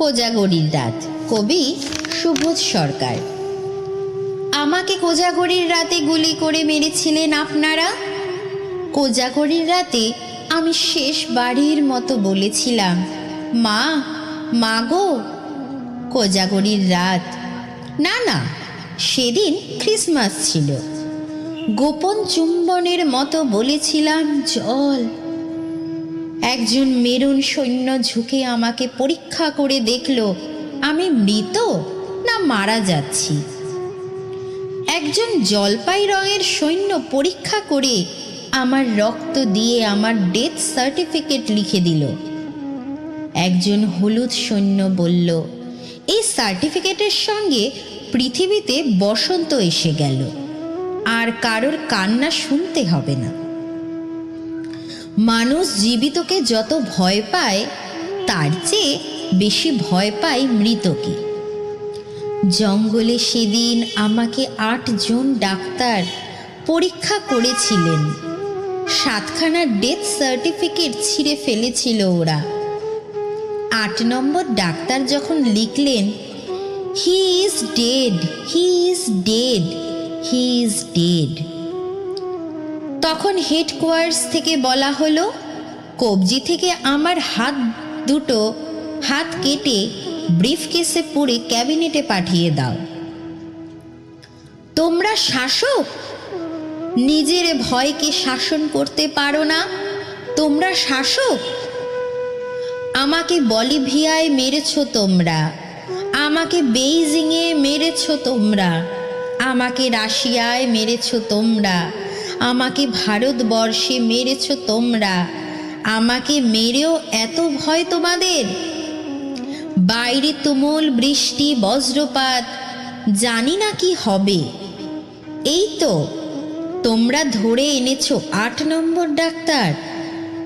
কোজাগরির রাত। কবি সুবোধ সরকার। আমাকে কোজাগরির রাতে গুলি করে মেরেছিলেন আপনারা? কোজাগরির রাতে আমি শেষ বাড়ির মতো বলেছিলাম, মা মা গো, কোজাগরির রাত। না না, সেদিন ক্রিসমাস ছিল। গোপন চুম্বনের মতো বলেছিলাম, জল একজন মেরুন সৈন্য ঝুঁকে আমাকে পরীক্ষা করে দেখল, আমি মৃত না মারা যাচ্ছি? একজন জলপাই রঙের সৈন্য পরীক্ষা করে আমার রক্ত দিয়ে আমার ডেথ সার্টিফিকেট লিখে দিল। একজন হলুদ সৈন্য বলল, এই সার্টিফিকেটের সঙ্গে পৃথিবীতে বসন্ত এসে গেল। আর কারোর কান্না শুনতে হবে না। মানুষ জীবিতকে যত ভয় পায়, তার চেয়ে বেশি ভয় পায় মৃতকে। জঙ্গলে সেদিন আমাকে আটজন ডাক্তার পরীক্ষা করেছিলেন। সাতখানা ডেথ সার্টিফিকেট ছিঁড়ে ফেলেছিল ওরা। আট নম্বর ডাক্তার যখন লিখলেন he is dead he is dead he is dead তখন হেডকোয়ার্স থেকে বলা হলো, কবজি থেকে আমার হাত দুটো হাত কেটে ব্রিফ কেসে পুরে ক্যাবিনেটে পাঠিয়ে দাও। তোমরা শাসক? নিজের ভয়কে শাসন করতে পারো না। তোমরা শাসক? আমাকে বলিভিয়ায় মেরেছ তোমরা। আমাকে বেইজিংয়ে মেরেছ তোমরা। আমাকে রাশিয়ায় মেরেছ তোমরা। আমাকে ভারতবর্ষে মেরেছ তোমরা। আমাকে মেরেও এত ভয় তোমাদের? বাইরে তুমুল বৃষ্টি, বজ্রপাত, জানি না কি হবে। এই তো, তোমরা ধরে এনেছো আট নম্বর ডাক্তার।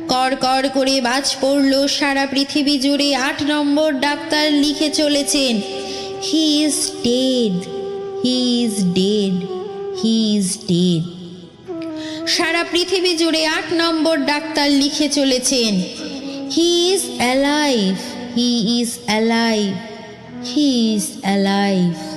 কর কর করে বাজ পড়ল সারা পৃথিবী জুড়ে আট নম্বর ডাক্তার লিখে চলেছেন he is dead he is dead he is dead সারা পৃথিবী জুড়ে আট নম্বর ডাক্তার লিখে চলেছেন। He is alive he is alive he is alive